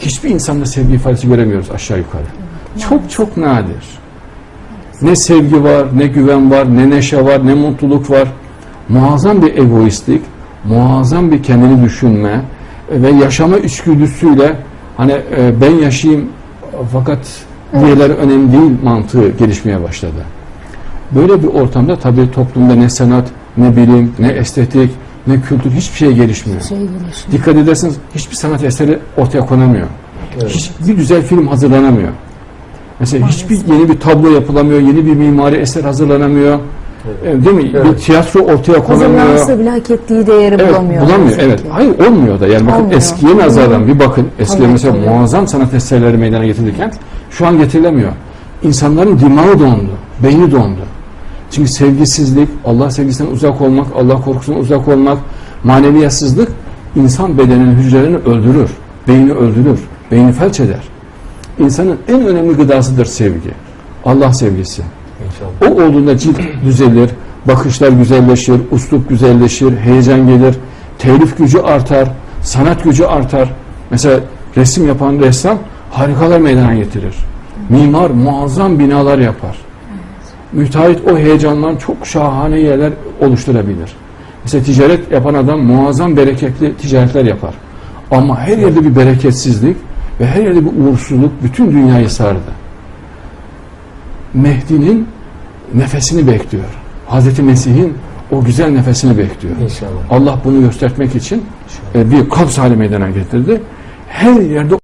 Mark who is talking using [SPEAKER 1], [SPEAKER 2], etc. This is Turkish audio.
[SPEAKER 1] Hiçbir insanda sevgi ifadesi göremiyoruz aşağı yukarı. Çok çok nadir. Ne sevgi var, ne güven var, ne neşe var, ne mutluluk var. Muazzam bir egoistlik, muazzam bir kendini düşünme ve yaşama içgüdüsüyle hani e, ben yaşayayım fakat diğerleri önemli değil mantığı gelişmeye başladı. Böyle bir ortamda tabii toplumda ne sanat, ne bilim, ne estetik, ne kültür hiçbir şey gelişmiyor.
[SPEAKER 2] Şey gelişiyor.
[SPEAKER 1] Dikkat ederseniz hiçbir sanat eseri ortaya konamıyor. Hiçbir güzel film hazırlanamıyor. Mesela hiçbir yeni bir tablo yapılamıyor, yeni bir mimari eser hazırlanamıyor. E, Değil mi?
[SPEAKER 3] Evet.
[SPEAKER 1] Bir tiyatro ortaya konamıyor.
[SPEAKER 2] Hazırlansa bile hak ettiği değeri
[SPEAKER 1] Evet,
[SPEAKER 2] bulamıyor.
[SPEAKER 1] bulamıyor.
[SPEAKER 2] maalesef
[SPEAKER 1] Evet.
[SPEAKER 2] ki.
[SPEAKER 1] Hayır olmuyor da. Yani bakın
[SPEAKER 2] Olmuyor.
[SPEAKER 1] eskiye nazaran bir bakın. Eskiye mesela
[SPEAKER 2] tabii.
[SPEAKER 1] muazzam sanat eserleri meydana getirirken şu an getirilemiyor. İnsanların dimağı dondu, beyni dondu. Çünkü sevgisizlik, Allah sevgisinden uzak olmak, Allah korkusundan uzak olmak, maneviyatsızlık insan bedeninin hücrelerini öldürür. Beyni öldürür. Beyni felç eder. İnsanın en önemli gıdasıdır sevgi. Allah sevgisi.
[SPEAKER 3] İnşallah.
[SPEAKER 1] O olduğunda cilt düzelir, bakışlar güzelleşir, uslup güzelleşir, heyecan gelir, telif gücü artar, sanat gücü artar. Mesela resim yapan ressam harikalar meydana getirir. Mimar muazzam binalar yapar. Müteahhit o heyecandan çok şahane yerler oluşturabilir. Mesela ticaret yapan adam muazzam bereketli ticaretler yapar. Ama her yerde bir bereketsizlik ve her yerde bir uğursuzluk bütün dünyayı sardı. Mehdi'nin nefesini bekliyor. Hazreti Mesih'in o güzel nefesini bekliyor.
[SPEAKER 3] İnşallah.
[SPEAKER 1] Allah bunu göstermek için e, bir kabz hali meydana getirdi. Her yerde